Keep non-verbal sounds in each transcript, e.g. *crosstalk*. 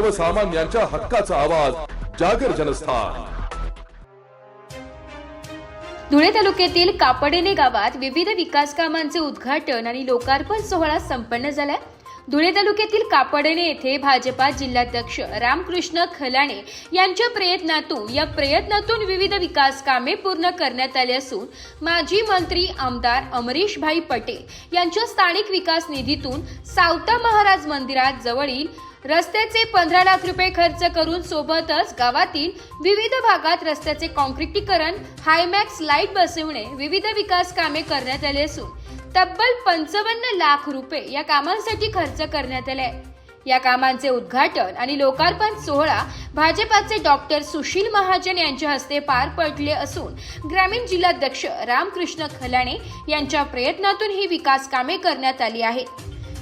सर्वसामान्यांच्या हक्काचा आवाज जागर जनस्थान. धुळे तालुक्यातील कापडेने गावात विविध विकास कामांचे उद्घाटन आणि लोकार्पण सोहळा संपन्न झालाय. धुळे तालुक्यातील कापडणे येथे भाजपा जिल्हाध्यक्ष रामकृष्ण खलाणे यांच्या प्रयत्नातून या प्रयत्नातून विविध विकास कामे पूर्ण करण्यात आली असून माजी मंत्री आमदार अमरीशभाई पटेल यांच्या स्थानिक विकास निधीतून सावता महाराज मंदिरात जवळील रस्त्याचे पंधरा लाख रुपये खर्च करून सोबतच गावातील विविध भागात रस्त्याचे कॉन्क्रिटीकरण हायमॅक्स लाइट बसवणे विविध विकास कामे करण्यात आली असून तब्बल पंचावन्न लाख रुपये या कामांसाठी खर्च करण्यात आलाय. या कामांचे उद्घाटन आणि लोकार्पण सोहळा भाजपाचे डॉक्टर सुशील महाजन यांच्या हस्ते पार पडले असून ग्रामीण जिल्हाध्यक्ष रामकृष्ण खलाणे यांच्या प्रयत्नातून ही विकास कामे करण्यात आली आहेत.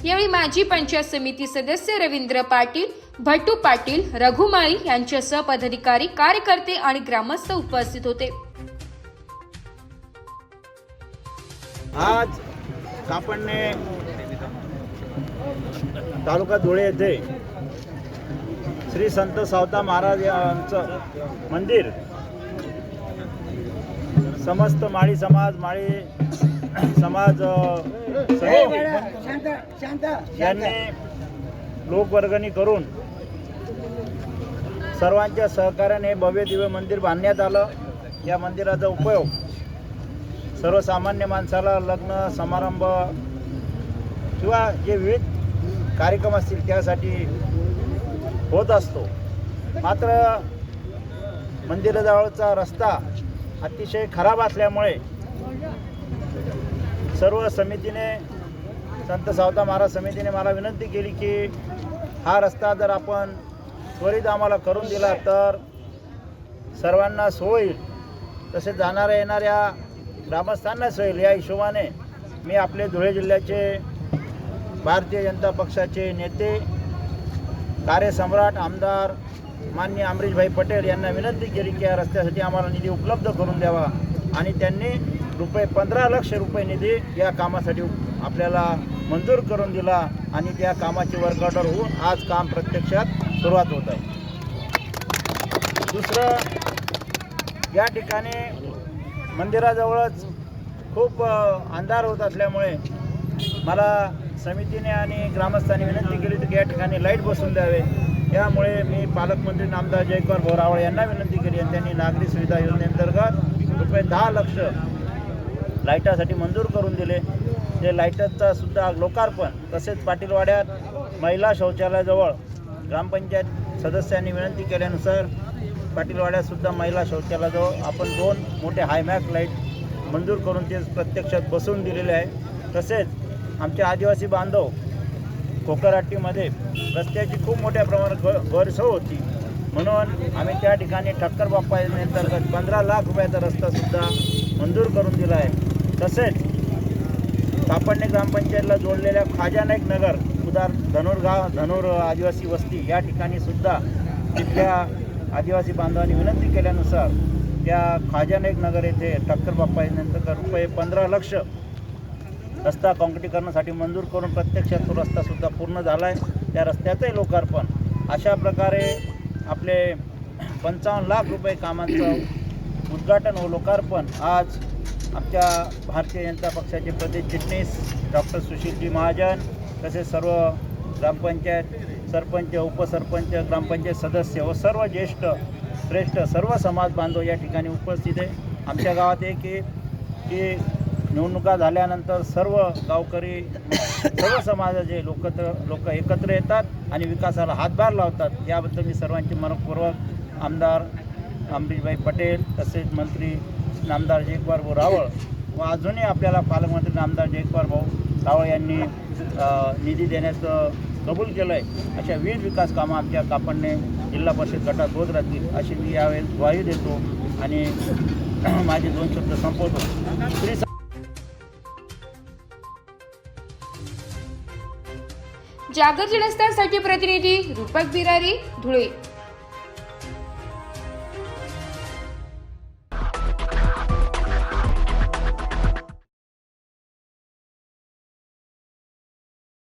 यावेळी माजी पंचायत समिती सदस्य रवींद्र पाटील भट्टू पाटील रघुमाळी यांच्यासह पदाधिकारी कार्यकर्ते आणि ग्रामस्थ उपस्थित होते. आज कापडने तालुका धुळे येथे श्री संत सावता महाराज यांचं मंदिर. समस्त माळी समाज माळी समाज यांनी लोकवर्गणी करून सर्वांच्या सहकार्याने भव्य दिव्य मंदिर बांधण्यात आलं. या मंदिराचा उपयोग सर्वसामान्य माणसाला लग्न समारंभ किंवा जे विविध कार्यक्रम असतील त्यासाठी होत असतो. मात्र मंदिराजवळचा रस्ता अतिशय खराब असल्यामुळे सर्व समितीने संत सावता महाराज समितीने मला विनंती केली की हा रस्ता जर आपण त्वरित आम्हाला करून दिला तर सर्वांना सोय होईल जाणाऱ्या येणाऱ्या ग्रामस्थांना सोय या हिशोबाने मी आपले धुळे जिल्ह्याचे भारतीय जनता पक्षाचे नेते कार्यसम्राट आमदार मान्य अमरीशभाई पटेल यांना विनंती केली की या रस्त्यासाठी आम्हाला निधी उपलब्ध करून द्यावा आणि त्यांनी रुपये पंधरा लक्ष रुपये निधी या कामासाठी आपल्याला मंजूर करून दिला आणि त्या कामाची वर्क ऑर्डर होऊन आज काम प्रत्यक्षात सुरुवात होत आहे. दुसरं या ठिकाणी मंदिराजवळच खूप अंधार होत असल्यामुळे मला समितीने आणि ग्रामस्थांनी विनंती केली होती की या ठिकाणी लाइट बसवून द्यावे. त्यामुळे मी पालकमंत्री नामदार जयकर भोरावळ यांना विनंती केली आणि त्यांनी नागरी सुविधा योजनेअंतर्गत रुपये दहा लक्ष लाईटासाठी मंजूर करून दिले. ते लाईटाचा सुद्धा लोकार्पण तसेच पाटीलवाड्यात महिला शौचालयाजवळ ग्रामपंचायत सदस्यांनी विनंती केल्यानुसार पाटीलवाड्यातसुद्धा महिला शौचालयाजवळ आपण दोन मोठे हायमॅक लाइट मंजूर करून ते प्रत्यक्षात बसवून दिलेले आहे. तसेच आमचे आदिवासी बांधव कोकराट्टीमध्ये रस्त्याची खूप मोठ्या प्रमाणात ग गैरसोय होती. म्हणून आम्ही त्या ठिकाणी ठक्कर बाप्पा योजनेअंतर्गत पंधरा लाख रुपयाचा रस्तासुद्धा मंजूर करून दिला आहे. तसेच सापडणे ग्रामपंचायतला जोडलेल्या खाजानाईक नगर उदार धनुर गाव धनुर आदिवासी वस्ती या ठिकाणी सुद्धा तिथल्या आदिवासी बांधवांनी विनंती केल्यानुसार त्या खाजा नगर येथे टक्कर बाप्पा योजनेअंतर्गत रुपये पंधरा लक्ष रस्ता काँक्रिटीकरणासाठी मंजूर करून प्रत्यक्षात तो रस्तासुद्धा पूर्ण झाला आहे त्या रस्त्याचंही लोकार्पण. अशा प्रकारे आपले पंचावन्न लाख रुपये कामांचं उद्घाटन व लोकार्पण आज आमच्या भारतीय जनता पक्षाचे प्रदेश चिटणीस डॉक्टर सुशीलजी महाजन तसेच सर्व ग्रामपंचायत सरपंच उपसरपंच ग्रामपंचायत सदस्य व सर्व ज्येष्ठ श्रेष्ठ सर्व समाज बांधव या ठिकाणी उपस्थित आहे. आमच्या गावात एक की की निवडणुका झाल्यानंतर सर्व गावकरी सर्व समाजाचे लोक लोक एकत्र येतात आणि विकासाला हातभार लावतात. याबद्दल मी सर्वांचे मनपूर्वक आमदार अमरीशभाई पटेल तसेच मंत्री नामदार जयकुमार भाऊ रावळ व अजूनही आपल्याला पालकमंत्री नामदार जयकुमार भाऊ रावळ यांनी निधी देण्याचं कबूल केलं आहे अशा विविध विकास कामं आमच्या कापडने जिल्हा परिषद गटात होत राहतील अशी मी यावेळेस ग्वाही देतो आणि *clears throat* माझे दोन शब्द संपवतो. श्री जागर जनस्थानसाठी प्रतिनिधी रूपक बिरारी धुळे.